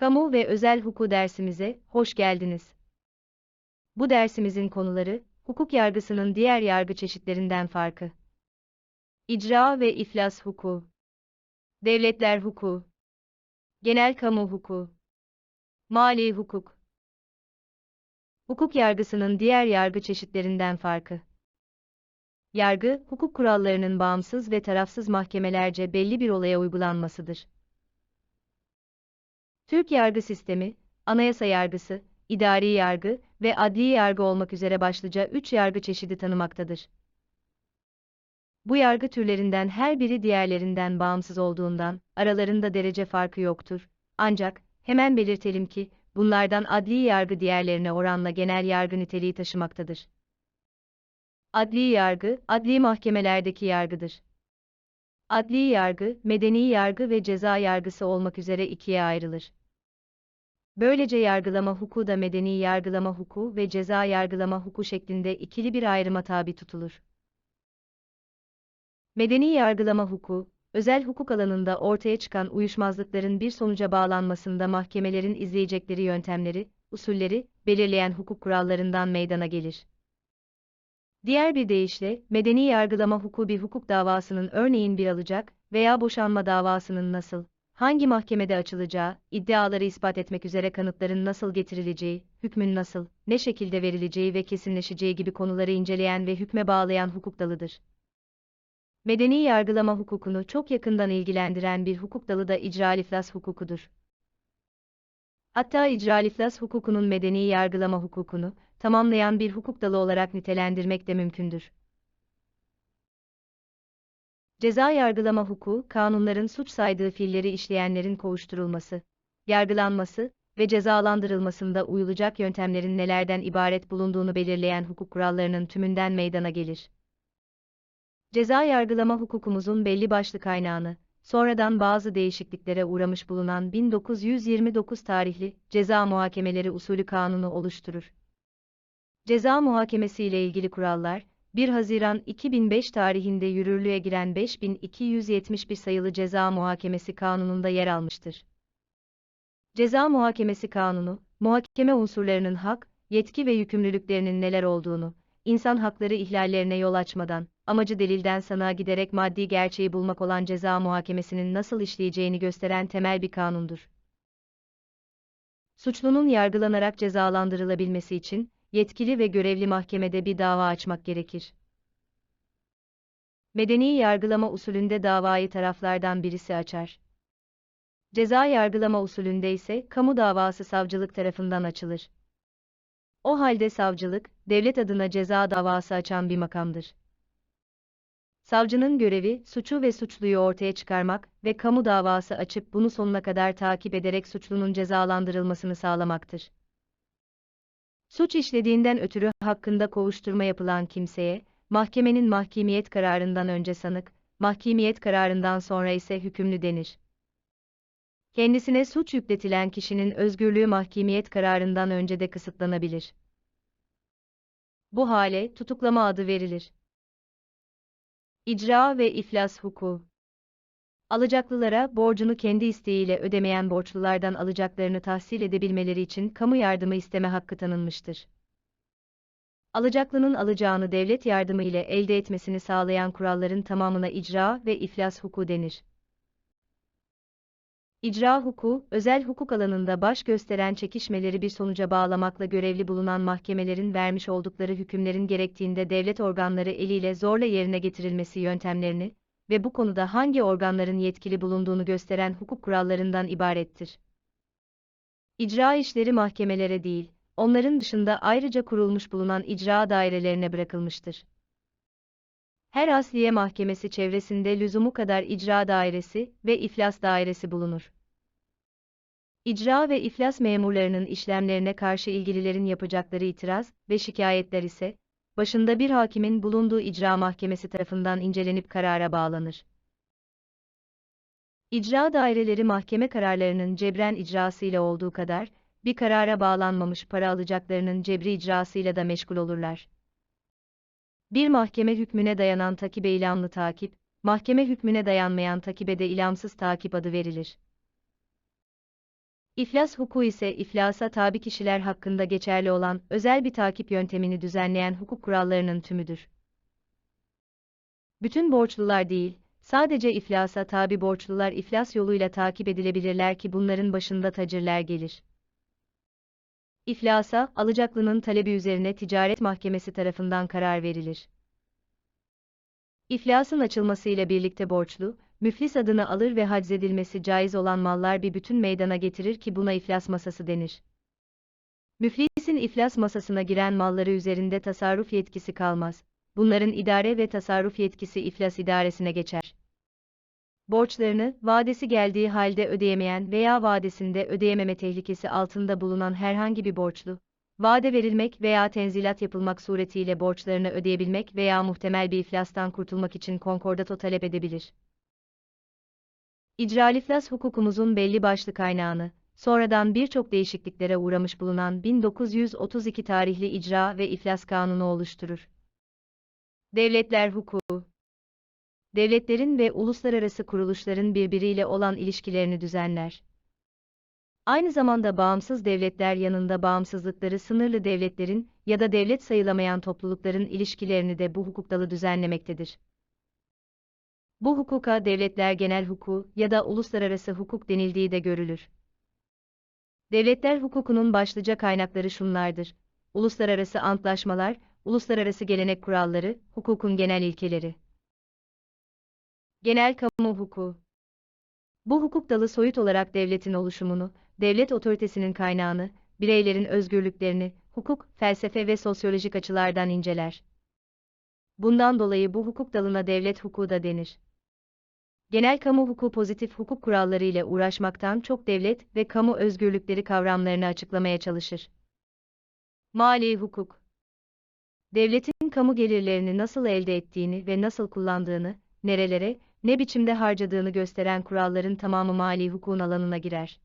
Kamu ve özel hukuku dersimize hoş geldiniz. Bu dersimizin konuları, hukuk yargısının diğer yargı çeşitlerinden farkı. İcra ve iflas hukuku. Devletler hukuku. Genel kamu hukuku. Mali hukuk. Hukuk yargısının diğer yargı çeşitlerinden farkı. Yargı, hukuk kurallarının bağımsız ve tarafsız mahkemelerce belli bir olaya uygulanmasıdır. Türk yargı sistemi, anayasa yargısı, idari yargı ve adli yargı olmak üzere başlıca üç yargı çeşidi tanımaktadır. Bu yargı türlerinden her biri diğerlerinden bağımsız olduğundan, aralarında derece farkı yoktur. Ancak, hemen belirtelim ki, bunlardan adli yargı diğerlerine oranla genel yargı niteliği taşımaktadır. Adli yargı, adli mahkemelerdeki yargıdır. Adli yargı, medeni yargı ve ceza yargısı olmak üzere ikiye ayrılır. Böylece yargılama hukuku da medeni yargılama hukuku ve ceza yargılama hukuku şeklinde ikili bir ayrıma tabi tutulur. Medeni yargılama hukuku, özel hukuk alanında ortaya çıkan uyuşmazlıkların bir sonuca bağlanmasında mahkemelerin izleyecekleri yöntemleri, usulleri, belirleyen hukuk kurallarından meydana gelir. Diğer bir deyişle, medeni yargılama hukuku bir hukuk davasının örneğin bir alacak veya boşanma davasının nasıl, hangi mahkemede açılacağı, iddiaları ispat etmek üzere kanıtların nasıl getirileceği, hükmün nasıl, ne şekilde verileceği ve kesinleşeceği gibi konuları inceleyen ve hükme bağlayan hukuk dalıdır. Medeni yargılama hukukunu çok yakından ilgilendiren bir hukuk dalı da icra-iflas hukukudur. Hatta icra-iflas hukukunun medeni yargılama hukukunu tamamlayan bir hukuk dalı olarak nitelendirmek de mümkündür. Ceza yargılama hukuku, kanunların suç saydığı fiilleri işleyenlerin kovuşturulması, yargılanması ve cezalandırılmasında uyulacak yöntemlerin nelerden ibaret bulunduğunu belirleyen hukuk kurallarının tümünden meydana gelir. Ceza yargılama hukukumuzun belli başlı kaynağını, sonradan bazı değişikliklere uğramış bulunan 1929 tarihli Ceza Muhakemeleri Usulü Kanunu oluşturur. Ceza muhakemesi ile ilgili kurallar, 1 Haziran 2005 tarihinde yürürlüğe giren 5271 sayılı Ceza Muhakemesi Kanunu'nda yer almıştır. Ceza Muhakemesi Kanunu, muhakeme unsurlarının hak, yetki ve yükümlülüklerinin neler olduğunu, insan hakları ihlallerine yol açmadan, amacı delilden sanığa giderek maddi gerçeği bulmak olan ceza muhakemesinin nasıl işleyeceğini gösteren temel bir kanundur. Suçlunun yargılanarak cezalandırılabilmesi için, yetkili ve görevli mahkemede bir dava açmak gerekir. Medeni yargılama usulünde davayı taraflardan birisi açar. Ceza yargılama usulünde ise kamu davası savcılık tarafından açılır. O halde savcılık, devlet adına ceza davası açan bir makamdır. Savcının görevi, suçu ve suçluyu ortaya çıkarmak ve kamu davası açıp bunu sonuna kadar takip ederek suçlunun cezalandırılmasını sağlamaktır. Suç işlediğinden ötürü hakkında kovuşturma yapılan kimseye, mahkemenin mahkemiyet kararından önce sanık, mahkemiyet kararından sonra ise hükümlü denir. Kendisine suç yükletilen kişinin özgürlüğü mahkemiyet kararından önce de kısıtlanabilir. Bu hale tutuklama adı verilir. İcra ve iflas hukuku Alacaklılara borcunu kendi isteğiyle ödemeyen borçlulardan alacaklarını tahsil edebilmeleri için kamu yardımı isteme hakkı tanınmıştır. Alacaklının alacağını devlet yardımı ile elde etmesini sağlayan kuralların tamamına icra ve iflas hukuku denir. İcra hukuku, özel hukuk alanında baş gösteren çekişmeleri bir sonuca bağlamakla görevli bulunan mahkemelerin vermiş oldukları hükümlerin gerektiğinde devlet organları eliyle zorla yerine getirilmesi yöntemlerini, ve bu konuda hangi organların yetkili bulunduğunu gösteren hukuk kurallarından ibarettir. İcra işleri mahkemelere değil, onların dışında ayrıca kurulmuş bulunan icra dairelerine bırakılmıştır. Her asliye mahkemesi çevresinde lüzumu kadar icra dairesi ve iflas dairesi bulunur. İcra ve iflas memurlarının işlemlerine karşı ilgililerin yapacakları itiraz ve şikayetler ise, başında bir hakimin bulunduğu icra mahkemesi tarafından incelenip karara bağlanır. İcra daireleri mahkeme kararlarının cebren icrasıyla olduğu kadar, bir karara bağlanmamış para alacaklarının cebri icrasıyla da meşgul olurlar. Bir mahkeme hükmüne dayanan takibe ilamlı takip, mahkeme hükmüne dayanmayan takibe de ilamsız takip adı verilir. İflas hukuku ise iflasa tabi kişiler hakkında geçerli olan özel bir takip yöntemini düzenleyen hukuk kurallarının tümüdür. Bütün borçlular değil, sadece iflasa tabi borçlular iflas yoluyla takip edilebilirler ki bunların başında tacirler gelir. İflasa, alacaklının talebi üzerine ticaret mahkemesi tarafından karar verilir. İflasın açılmasıyla birlikte borçlu, müflis adını alır ve haczedilmesi caiz olan mallar bir bütün meydana getirir ki buna iflas masası denir. Müflisin iflas masasına giren malları üzerinde tasarruf yetkisi kalmaz. Bunların idare ve tasarruf yetkisi iflas idaresine geçer. Borçlarını, vadesi geldiği halde ödeyemeyen veya vadesinde ödeyememe tehlikesi altında bulunan herhangi bir borçlu, vade verilmek veya tenzilat yapılmak suretiyle borçlarını ödeyebilmek veya muhtemel bir iflastan kurtulmak için konkordato talep edebilir. İcraliflas hukukumuzun belli başlı kaynağını, sonradan birçok değişikliklere uğramış bulunan 1932 tarihli İcra ve İflas Kanunu oluşturur. Devletler hukuku Devletlerin ve uluslararası kuruluşların birbiriyle olan ilişkilerini düzenler. Aynı zamanda bağımsız devletler yanında bağımsızlıkları sınırlı devletlerin ya da devlet sayılamayan toplulukların ilişkilerini de bu hukuk dalı düzenlemektedir. Bu hukuka devletler genel hukuku ya da uluslararası hukuk denildiği de görülür. Devletler hukukunun başlıca kaynakları şunlardır. Uluslararası antlaşmalar, uluslararası gelenek kuralları, hukukun genel ilkeleri. Genel kamu hukuku. Bu hukuk dalı soyut olarak devletin oluşumunu, devlet otoritesinin kaynağını, bireylerin özgürlüklerini, hukuk, felsefe ve sosyolojik açılardan inceler. Bundan dolayı bu hukuk dalına devlet hukuku da denir. Genel kamu hukuku pozitif hukuk kuralları ile uğraşmaktan çok devlet ve kamu özgürlükleri kavramlarını açıklamaya çalışır. Mali hukuk Devletin kamu gelirlerini nasıl elde ettiğini ve nasıl kullandığını, nerelere, ne biçimde harcadığını gösteren kuralların tamamı mali hukukun alanına girer.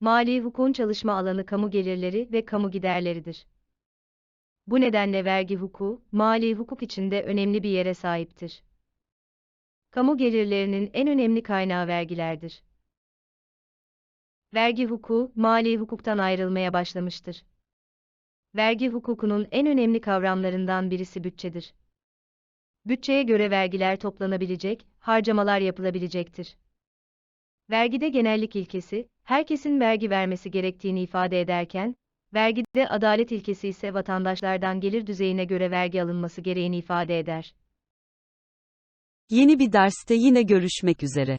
Mali hukukun çalışma alanı kamu gelirleri ve kamu giderleridir. Bu nedenle vergi hukuku, mali hukuk içinde önemli bir yere sahiptir. Kamu gelirlerinin en önemli kaynağı vergilerdir. Vergi hukuku, mali hukuktan ayrılmaya başlamıştır. Vergi hukukunun en önemli kavramlarından birisi bütçedir. Bütçeye göre vergiler toplanabilecek, harcamalar yapılabilecektir. Vergide genellik ilkesi, herkesin vergi vermesi gerektiğini ifade ederken, vergide adalet ilkesi ise vatandaşlardan gelir düzeyine göre vergi alınması gereğini ifade eder. Yeni bir derste yine görüşmek üzere.